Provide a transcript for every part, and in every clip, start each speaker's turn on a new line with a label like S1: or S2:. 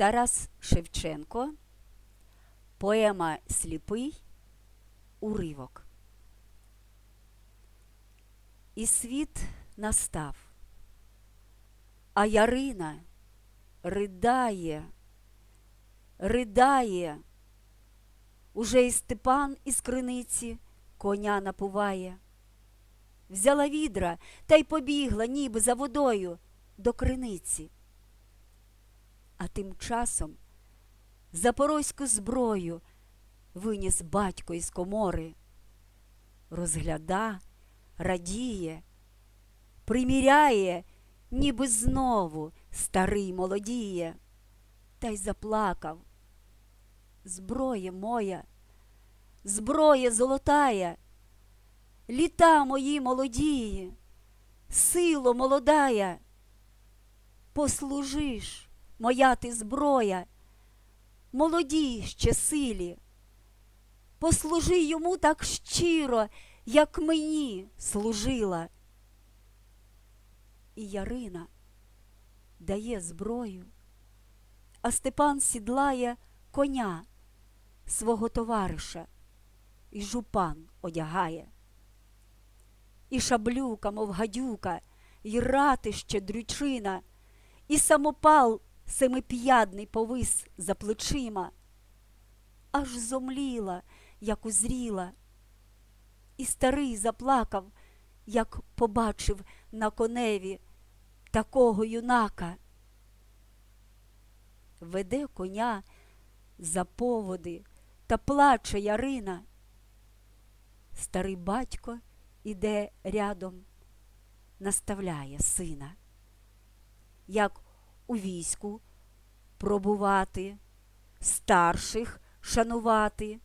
S1: Тарас Шевченко, поема Сліпий, уривок. І світ настав, а Ярина ридає, ридає. Уже і Степан із криниці коня напуває. Взяла відра та й побігла, ніби за водою, до криниці. А тим часом запорозьку зброю виніс батько із комори. Розгляда, радіє, приміряє, ніби знову старий молодіє, та й заплакав. Зброя моя, зброя золотая, літа мої молодії, сило молодая, послужиш, моя ти зброя, молодій ще силі, послужи йому так щиро, як мені служила. І Ярина дає зброю, а Степан сідлає коня свого товариша і жупан одягає. І шаблюка, мов гадюка, і ратище дрючина, і самопал семип'ядний повис за плечима, аж зомліла, як узріла, і старий заплакав, як побачив на коневі такого юнака. Веде коня за поводи та плаче Ярина. Старий батько іде рядом, наставляє сина, як у війську пробувати, старших шанувати,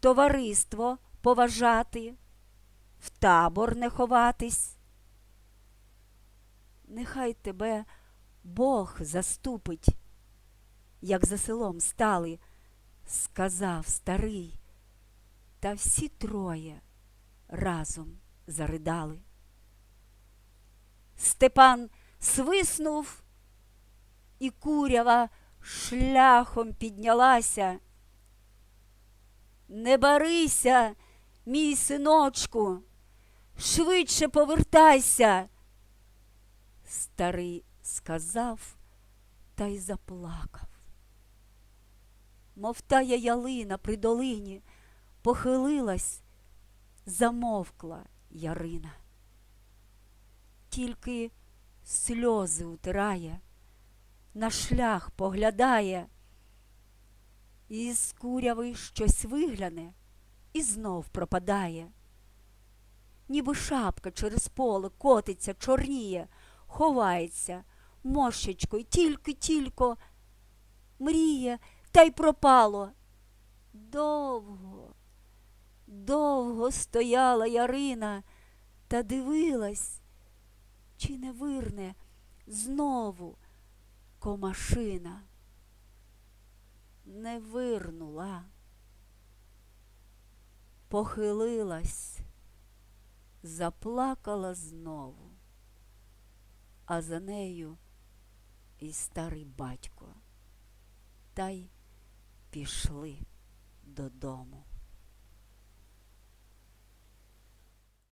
S1: товариство поважати, в табор не ховатись. Нехай тебе Бог заступить, як за селом стали, сказав старий, та всі троє разом заридали. Степан свиснув, і курява шляхом піднялася. Не барися, мій синочку, швидше повертайся. Старий сказав та й заплакав. Мов тая ялина при долині похилилась, замовкла Ярина. Тільки сльози утирає, на шлях поглядає, і з куряви щось вигляне і знов пропадає. Ніби шапка через поле котиться, чорніє, ховається, мощечкою, тільки-тільки мріє та й пропало. Довго, довго стояла Ярина та дивилась, чи не вирне знову комашина. Не вирнула, похилилась, заплакала знову, а за нею і старий батько, та й пішли додому.